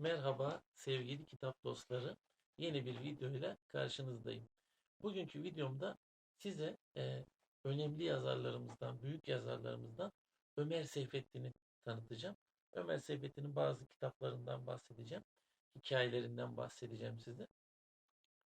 Merhaba sevgili kitap dostları. Yeni bir video ile karşınızdayım. Bugünkü videomda size e, önemli yazarlarımızdan, büyük yazarlarımızdan Ömer Seyfettin'i tanıtacağım. Ömer Seyfettin'in bazı kitaplarından bahsedeceğim. Hikayelerinden bahsedeceğim size.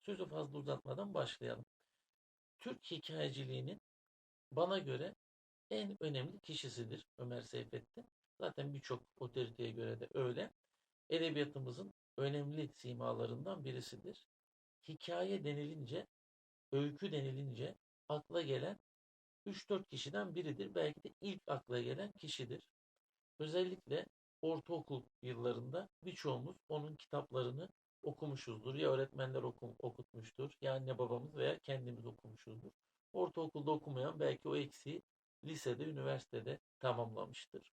Sözü fazla uzatmadan başlayalım. Türk hikayeciliğinin bana göre en önemli kişisidir Ömer Seyfettin. Zaten birçok otoriteye göre de öyle edebiyatımızın önemli simalarından birisidir. Hikaye denilince, öykü denilince akla gelen 3-4 kişiden biridir. Belki de ilk akla gelen kişidir. Özellikle ortaokul yıllarında birçoğumuz onun kitaplarını okumuşuzdur. Ya öğretmenler okum, okutmuştur, ya anne babamız veya kendimiz okumuşuzdur. Ortaokulda okumayan belki o eksiği lisede, üniversitede tamamlamıştır.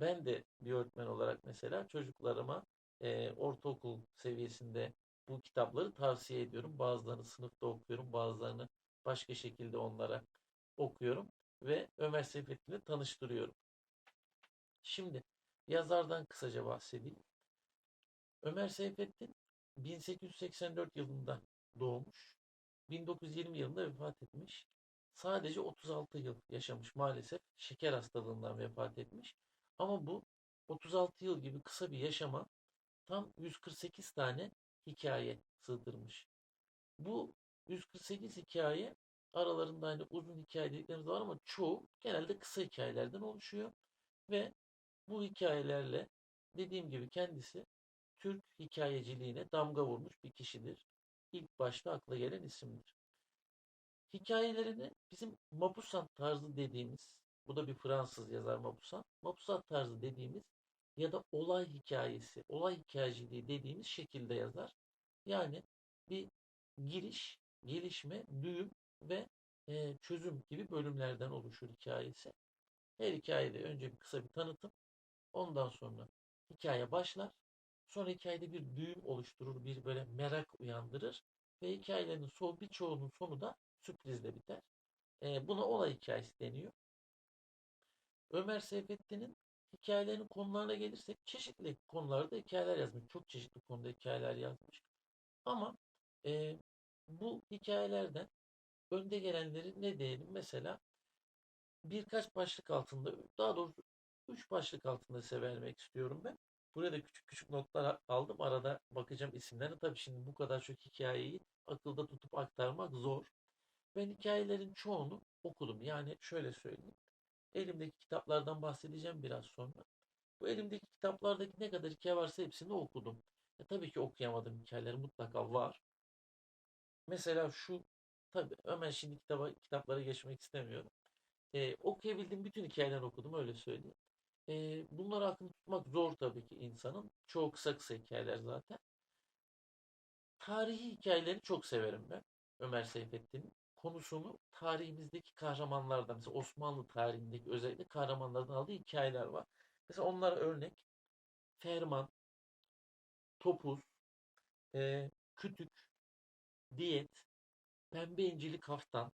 Ben de bir öğretmen olarak mesela çocuklarıma e, ortaokul seviyesinde bu kitapları tavsiye ediyorum. Bazılarını sınıfta okuyorum, bazılarını başka şekilde onlara okuyorum ve Ömer Seyfettin'le tanıştırıyorum. Şimdi yazardan kısaca bahsedeyim. Ömer Seyfettin 1884 yılında doğmuş. 1920 yılında vefat etmiş. Sadece 36 yıl yaşamış maalesef. Şeker hastalığından vefat etmiş. Ama bu 36 yıl gibi kısa bir yaşama tam 148 tane hikaye sığdırmış. Bu 148 hikaye aralarında hani uzun hikaye dediklerimiz var ama çoğu genelde kısa hikayelerden oluşuyor. Ve bu hikayelerle dediğim gibi kendisi Türk hikayeciliğine damga vurmuş bir kişidir. İlk başta akla gelen isimdir. Hikayelerini bizim Mapusant tarzı dediğimiz bu da bir Fransız yazar Mapusat. Mapusat tarzı dediğimiz ya da olay hikayesi, olay hikayeciliği dediğimiz şekilde yazar. Yani bir giriş, gelişme, düğüm ve e, çözüm gibi bölümlerden oluşur hikayesi. Her hikayede önce bir kısa bir tanıtım, ondan sonra hikaye başlar. Sonra hikayede bir düğüm oluşturur, bir böyle merak uyandırır ve hikayelerin son birçoğunun sonu da sürprizle biter. E, buna olay hikayesi deniyor. Ömer Seyfettin'in hikayelerinin konularına gelirsek çeşitli konularda hikayeler yazmış. Çok çeşitli konuda hikayeler yazmış. Ama e, bu hikayelerden önde gelenleri ne diyelim? Mesela birkaç başlık altında, daha doğrusu üç başlık altında size vermek istiyorum ben. Buraya da küçük küçük notlar aldım. Arada bakacağım isimlerine. Tabii şimdi bu kadar çok hikayeyi akılda tutup aktarmak zor. Ben hikayelerin çoğunu okudum. Yani şöyle söyleyeyim. Elimdeki kitaplardan bahsedeceğim biraz sonra. Bu elimdeki kitaplardaki ne kadar hikaye varsa hepsini okudum. E, tabii ki okuyamadığım hikayeler mutlaka var. Mesela şu, tabii Ömer şimdi kitaba, kitaplara geçmek istemiyorum. E, okuyabildiğim bütün hikayeleri okudum öyle söyleyeyim. E, bunları aklını tutmak zor tabii ki insanın. Çok kısa kısa hikayeler zaten. Tarihi hikayeleri çok severim ben. Ömer Seyfettin'in konusunu tarihimizdeki kahramanlardan, mesela Osmanlı tarihindeki özellikle kahramanlardan aldığı hikayeler var. Mesela onlara örnek Ferman, Topuz, e, Kütük, Diyet, Pembe İncili Kaftan.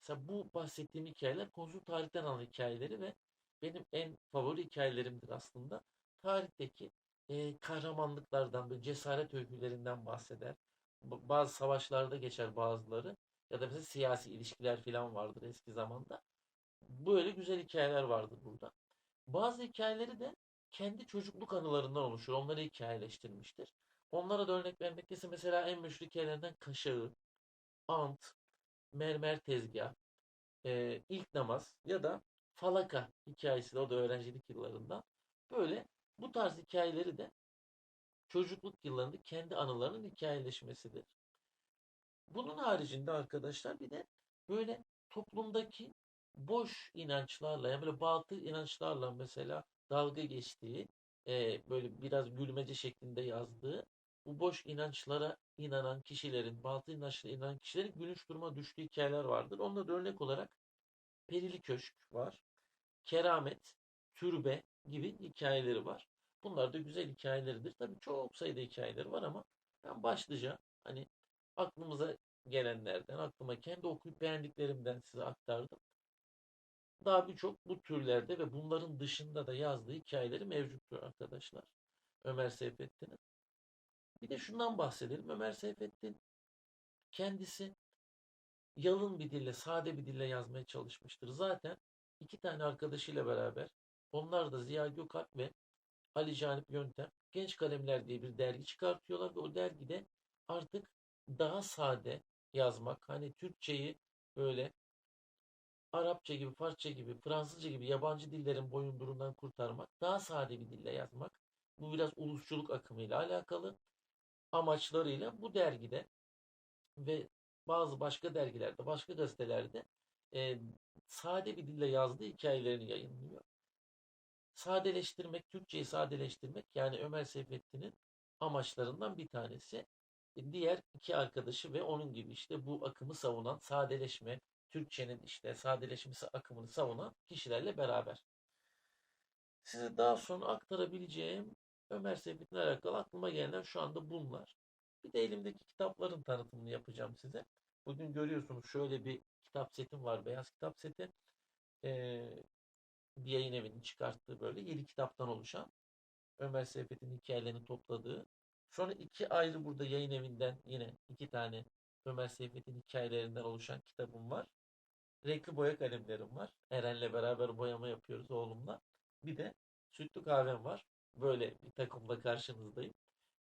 Mesela bu bahsettiğim hikayeler konusu tarihten alan hikayeleri ve benim en favori hikayelerimdir aslında. Tarihteki e, kahramanlıklardan, böyle cesaret öykülerinden bahseder. Bazı savaşlarda geçer bazıları ya da mesela siyasi ilişkiler falan vardır eski zamanda. Böyle güzel hikayeler vardır burada. Bazı hikayeleri de kendi çocukluk anılarından oluşur. Onları hikayeleştirmiştir. Onlara da örnek vermek gerekirse mesela en meşhur hikayelerinden Kaşağı, Ant, Mermer Tezgah, e, İlk Namaz ya da Falaka hikayesi de o da öğrencilik yıllarından. Böyle bu tarz hikayeleri de çocukluk yıllarında kendi anılarının hikayeleşmesidir. Bunun haricinde arkadaşlar bir de böyle toplumdaki boş inançlarla yani böyle batıl inançlarla mesela dalga geçtiği e, böyle biraz gülmece şeklinde yazdığı bu boş inançlara inanan kişilerin, batıl inançlara inanan kişilerin gülünç duruma düştüğü hikayeler vardır. Onunla da örnek olarak Perili Köşk var. Keramet, Türbe gibi hikayeleri var. Bunlar da güzel hikayeleridir. Tabii çok sayıda hikayeleri var ama ben başlıca hani aklımıza gelenlerden, aklıma kendi okuyup beğendiklerimden size aktardım. Daha birçok bu türlerde ve bunların dışında da yazdığı hikayeleri mevcuttur arkadaşlar. Ömer Seyfettin'in. Bir de şundan bahsedelim. Ömer Seyfettin kendisi yalın bir dille, sade bir dille yazmaya çalışmıştır. Zaten iki tane arkadaşıyla beraber onlar da Ziya Gökalp ve Ali Canip Yöntem Genç Kalemler diye bir dergi çıkartıyorlar ve o dergide artık daha sade yazmak, hani Türkçeyi böyle Arapça gibi, Farsça gibi, Fransızca gibi yabancı dillerin boyundurundan kurtarmak, daha sade bir dille yazmak. Bu biraz ulusçuluk akımıyla alakalı amaçlarıyla bu dergide ve bazı başka dergilerde, başka gazetelerde e, sade bir dille yazdığı hikayelerini yayınlıyor. Sadeleştirmek, Türkçeyi sadeleştirmek yani Ömer Seyfettin'in amaçlarından bir tanesi. E, diğer iki arkadaşı ve onun gibi işte bu akımı savunan, sadeleşme, Türkçenin işte sadeleşmesi akımını savunan kişilerle beraber. Size daha sonra aktarabileceğim Ömer Seyfettin'le alakalı aklıma gelenler şu anda bunlar. Bir de elimdeki kitapların tanıtımını yapacağım size. Bugün görüyorsunuz şöyle bir kitap setim var. Beyaz kitap seti. Ee, bir yayın evinin çıkarttığı böyle 7 kitaptan oluşan Ömer Seyfet'in hikayelerini topladığı. Sonra iki ayrı burada yayın evinden yine iki tane Ömer Seyfet'in hikayelerinden oluşan kitabım var. Renkli boya kalemlerim var. Eren'le beraber boyama yapıyoruz oğlumla. Bir de sütlü kahvem var. Böyle bir takımla karşınızdayım.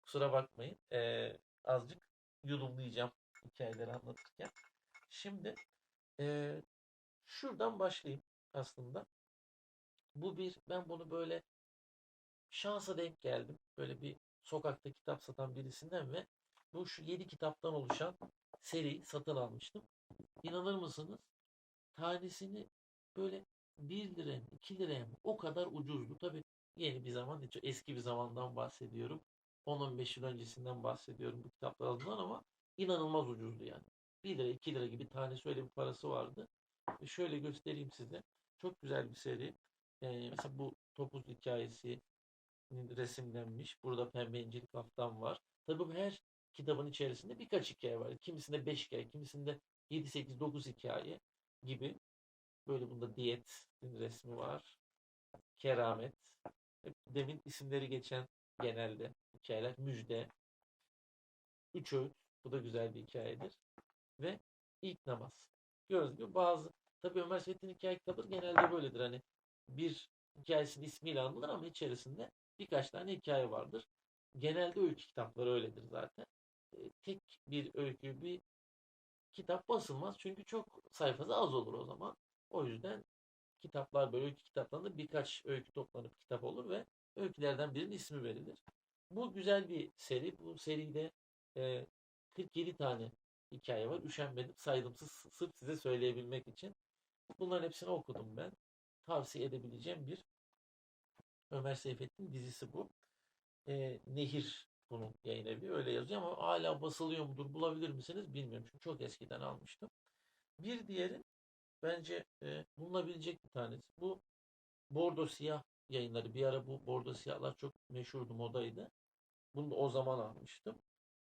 Kusura bakmayın. Ee, azıcık yudumlayacağım hikayeleri anlatırken. Şimdi ee, şuradan başlayayım aslında. Bu bir, ben bunu böyle şansa denk geldim. Böyle bir sokakta kitap satan birisinden ve bu şu 7 kitaptan oluşan seri satın almıştım. İnanır mısınız? Tanesini böyle 1 liraya mı 2 liraya mı o kadar ucuzdu. Tabi yeni bir zaman eski bir zamandan bahsediyorum. 10-15 yıl öncesinden bahsediyorum bu kitaplar aldığından ama inanılmaz ucuzdu yani. 1 lira 2 lira gibi tanesi öyle bir parası vardı. Şöyle göstereyim size. Çok güzel bir seri. Ee, mesela bu topuz hikayesi resimlenmiş. Burada pembe incir kaftan var. Tabii bu her kitabın içerisinde birkaç hikaye var. Kimisinde 5 hikaye, kimisinde 7, 8, 9 hikaye gibi. Böyle bunda diyet resmi var. Keramet. Demin isimleri geçen genelde hikayeler. Müjde. Üç öğüt. Bu da güzel bir hikayedir. Ve ilk namaz. Gördüğünüz gibi bazı tabii Ömer Seyfettin hikaye kitabı genelde böyledir. Hani bir hikayesinin ismiyle anılır ama içerisinde birkaç tane hikaye vardır. Genelde öykü kitapları öyledir zaten. Tek bir öykü, bir kitap basılmaz. Çünkü çok sayfası az olur o zaman. O yüzden kitaplar böyle öykü kitaplarında birkaç öykü toplanıp kitap olur ve öykülerden birinin ismi verilir. Bu güzel bir seri. Bu seride e, 47 tane hikaye var. Üşenmedim saydım sırf size söyleyebilmek için. Bunların hepsini okudum ben. Tavsiye edebileceğim bir Ömer Seyfettin dizisi bu. E, Nehir bunun yayın evi öyle yazıyor ama hala basılıyor mudur bulabilir misiniz bilmiyorum. Çünkü çok eskiden almıştım. Bir diğeri bence e, bulunabilecek bir tanesi. Bu Bordo Siyah yayınları. Bir ara bu Bordo Siyahlar çok meşhurdu, modaydı. Bunu da o zaman almıştım.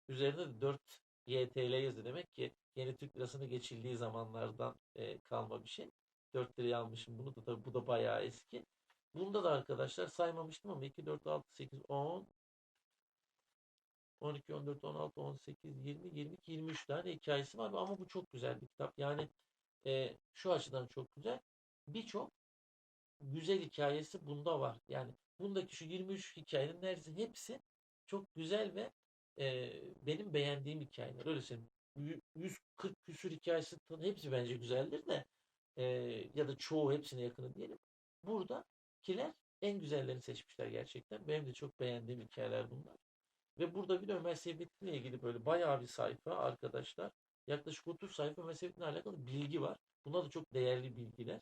Üzerinde de 4 YTL yazı demek ki yeni Türk lirasına geçildiği zamanlardan e, kalma bir şey. 4 liraya almışım bunu da tabii bu da bayağı eski. Bunda da arkadaşlar saymamıştım ama 2, 4, 6, 8, 10, 12, 14, 16, 18, 20, 22, 23 tane hikayesi var ama bu çok güzel bir kitap. Yani e, şu açıdan çok güzel. Birçok güzel hikayesi bunda var. Yani bundaki şu 23 hikayenin neredeyse hepsi çok güzel ve e, benim beğendiğim hikayeler. Öyle söyleyeyim. 140 küsür hikayesi hepsi bence güzeldir de e, ya da çoğu hepsine yakını diyelim. Burada kiler en güzellerini seçmişler gerçekten. Benim de çok beğendiğim hikayeler bunlar. Ve burada bir de Ömer Seyfettin'le ilgili böyle bayağı bir sayfa arkadaşlar. Yaklaşık 30 sayfa Ömer Seyfettin'le alakalı bilgi var. Buna da çok değerli bilgiler.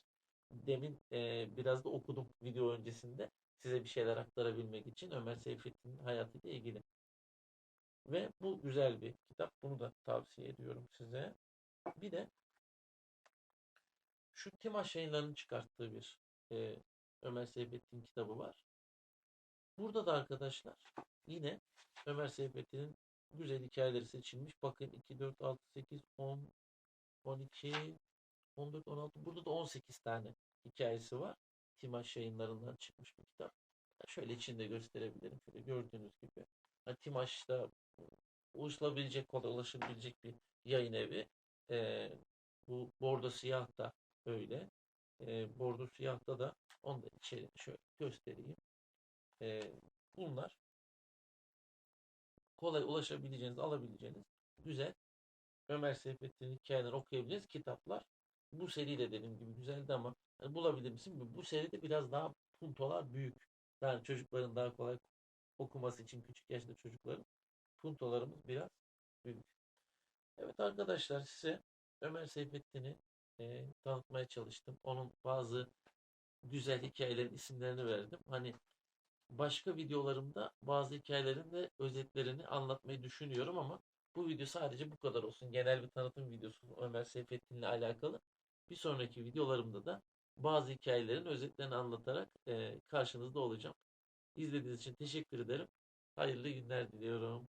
Demin e, biraz da okudum video öncesinde. Size bir şeyler aktarabilmek için Ömer Seyfettin'in hayatıyla ilgili. Ve bu güzel bir kitap. Bunu da tavsiye ediyorum size. Bir de şu Timaş yayınlarının çıkarttığı bir e, Ömer Seyfettin kitabı var. Burada da arkadaşlar yine Ömer Seyfettin'in güzel hikayeleri seçilmiş. Bakın 2, 4, 6, 8, 10, 12, 14, 16. Burada da 18 tane hikayesi var. Timaş yayınlarından çıkmış bir kitap. Şöyle içinde gösterebilirim. Şöyle gördüğünüz gibi. Hani Timaş'ta ulaşılabilecek, kolay bir yayın evi. Ee, bu bordo siyah da öyle. Ee, bordo siyahta da onu da içeri şöyle göstereyim. Ee, bunlar kolay ulaşabileceğiniz, alabileceğiniz güzel Ömer Seyfettin'in hikayelerini okuyabileceğiniz kitaplar. Bu seri de dediğim gibi güzeldi ama hani bulabilir misin? Bu seride biraz daha puntolar büyük. Yani çocukların daha kolay okuması için küçük yaşta çocukların puntolarımız biraz büyük. Evet arkadaşlar size Ömer Seyfettin'i e, tanıtmaya çalıştım. Onun bazı güzel hikayelerin isimlerini verdim. Hani başka videolarımda bazı hikayelerin de özetlerini anlatmayı düşünüyorum ama bu video sadece bu kadar olsun. Genel bir tanıtım videosu Ömer Seyfettin'le alakalı. Bir sonraki videolarımda da bazı hikayelerin özetlerini anlatarak karşınızda olacağım. İzlediğiniz için teşekkür ederim. Hayırlı günler diliyorum.